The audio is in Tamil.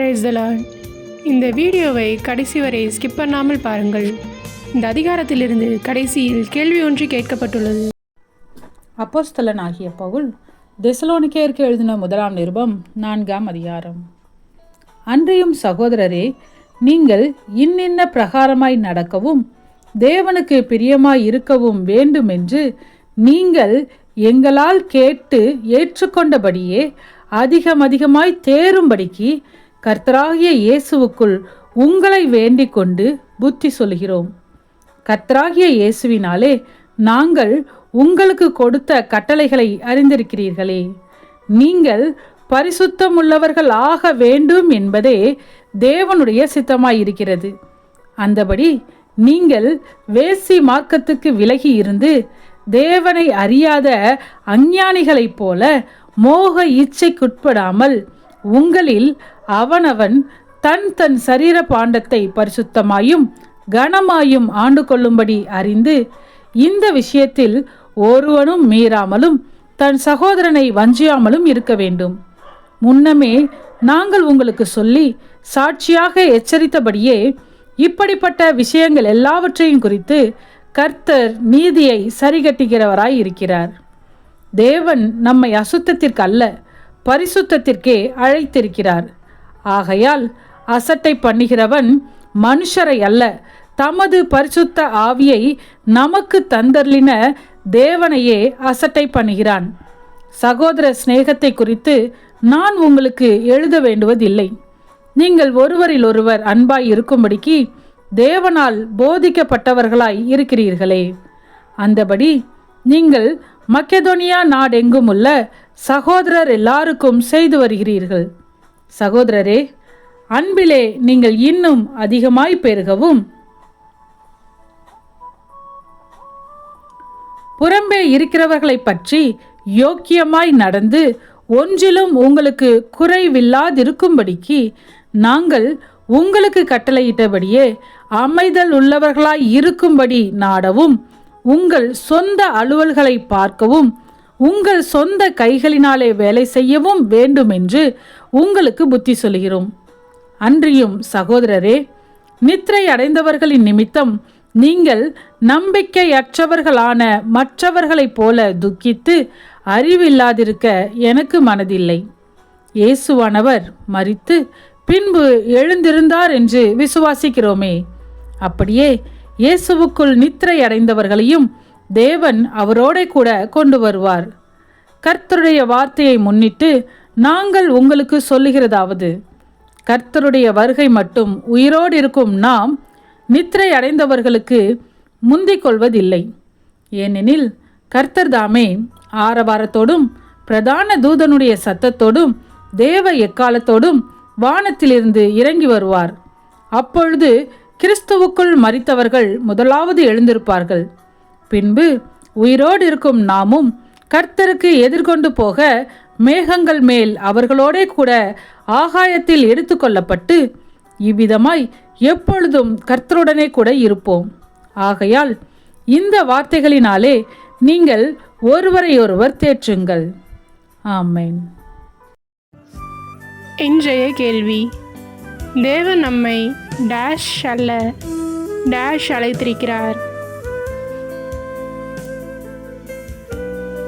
பிரேஸ் இந்த வீடியோவை கடைசி வரை ஸ்கிப் பண்ணாமல் பாருங்கள். இந்த அதிகாரத்திலிருந்து கடைசியில் கேள்வி ஒன்று கேட்கப்பட்டுள்ளது. அப்போஸ்தலன் ஆகிய பவுல் தெசலோனிக்கேற்கு எழுதின முதலாம் நிருபம் நான்காம் அதிகாரம். அன்றியும் சகோதரரே நீங்கள் இன்னின்ன பிரகாரமாய் நடக்கவும் தேவனுக்கு பிரியமாய் இருக்கவும் வேண்டுமென்று நீங்கள் எங்களால் கேட்டு ஏற்றுக்கொண்டபடியே அதிகம் அதிகமாய் தேரும்படிக்கு கர்த்தராகிய இயேசுவுக்குள் உங்களை வேண்டிக் கொண்டு புத்தி சொல்கிறோம் கர்த்தராகிய இயேசுவினாலே நாங்கள் உங்களுக்கு கொடுத்த கட்டளைகளை அறிந்திருக்கிறீர்களே. நீங்கள் பரிசுத்தமுள்ளவர்கள் ஆக வேண்டும் என்பதே தேவனுடைய சித்தமாயிருக்கிறது. அந்தபடி நீங்கள் வேசி மார்க்கத்துக்கு விலகி இருந்து தேவனை அறியாத அஞ்ஞானிகளைப் போல மோக இச்சைக்குட்படாமல் உங்களில் அவனவன் தன் தன் சரீர பாண்டத்தை பரிசுத்தமாயும் கனமாயும் ஆண்டு கொள்ளும்படி அறிந்து இந்த விஷயத்தில் ஒருவனும் மீறாமலும் தன் சகோதரனை வஞ்சியாமலும் இருக்க வேண்டும். முன்னமே நாங்கள் உங்களுக்கு சொல்லி சாட்சியாக எச்சரித்தபடியே இப்படிப்பட்ட விஷயங்கள் எல்லாவற்றையும் குறித்து கர்த்தர் நீதியை சரிகட்டுகிறவராய் இருக்கிறார். தேவன் நம்மை அசுத்தத்திற்கு அல்ல பரிசுத்தத்திற்கே அழைத்திருக்கிறார். ஆகையால் அசட்டை பண்ணுகிறவன் மனுஷரை அல்ல. தமது பரிசுத்த ஆவியை நமக்கு தந்தர்லின தேவனையே அசட்டை பண்ணுகிறான். சகோதர சிநேகத்தை குறித்து நான் உங்களுக்கு எழுத வேண்டுவதில்லை. நீங்கள் ஒருவரில் ஒருவர் அன்பாய் இருக்கும்படிக்கு தேவனால் போதிக்கப்பட்டவர்களாய் இருக்கிறீர்களே. அந்தபடி நீங்கள் மக்கெதோனியா நாடெங்கும் உள்ள சகோதரர் எல்லாருக்கும் செய்து வருகிறீர்கள். சகோதரரே அன்பிலே நீங்கள் இன்னும் அதிகமாய் பெருகவும். புறம்பே இருக்கிறவர்களை பற்றி யோக்கியமாய் நடந்து ஒன்றிலும் உங்களுக்கு குறைவில்லாதிருக்கும்படிக்கு நாங்கள் உங்களுக்கு கட்டளையிட்டபடியே அமைதல் உள்ளவர்களாய் இருக்கும்படி நாடவும் உங்கள் சொந்த அலுவல்களை பார்க்கவும் உங்கள் சொந்த கைகளினாலே வேலை செய்யவும் வேண்டுமென்று உங்களுக்கு புத்தி சொல்கிறோம் அன்றியும் சகோதரரே நித்திரை அடைந்தவர்களின் நிமித்தம் நீங்கள் நம்பிக்கையற்றவர்களான மற்றவர்களைப் போல துக்கித்து அறிவில்லாதிருக்க எனக்கு மனதில்லை. இயேசுவானவர் மறித்து பின்பு எழுந்திருந்தார் என்று விசுவாசிக்கிறோமே. அப்படியே இயேசுவுக்குள் நித்திரை அடைந்தவர்களையும் தேவன் அவரோட கூட கொண்டு வருவார். கர்த்தருடைய வார்த்தையை முன்னிட்டு நாங்கள் உங்களுக்கு சொல்லுகிறதாவது. கர்த்தருடைய வருகை மட்டும் உயிரோடு இருக்கும் நாம் நித்திரை அடைந்தவர்களுக்கு முந்திக் கொள்வதில்லை. ஏனெனில் கர்த்தர் தாமே ஆரவாரத்தோடும் பிரதான தூதனுடைய சத்தத்தோடும் தேவ எக்காலத்தோடும் வானத்திலிருந்து இறங்கி வருவார். அப்பொழுது கிறிஸ்துவுக்குள் மறித்தவர்கள் முதலாவது எழுந்திருப்பார்கள். பின்பு உயிரோடு இருக்கும் நாமும் கர்த்தருக்கு எதிர்கொண்டு போக மேகங்கள் மேல் அவர்களோடே கூட ஆகாயத்தில் எடுத்துக்கொள்ளப்பட்டு இவ்விதமாய் எப்பொழுதும் கர்த்தருடனே கூட இருப்போம். ஆகையால் இந்த வார்த்தைகளினாலே நீங்கள் ஒருவரையொருவர் தேற்றுங்கள். ஆமேன். இன்றைய கேள்வி தேவன் நம்மை டேஷ் அல்ல டேஷ் அழைத்திருக்கிறார்.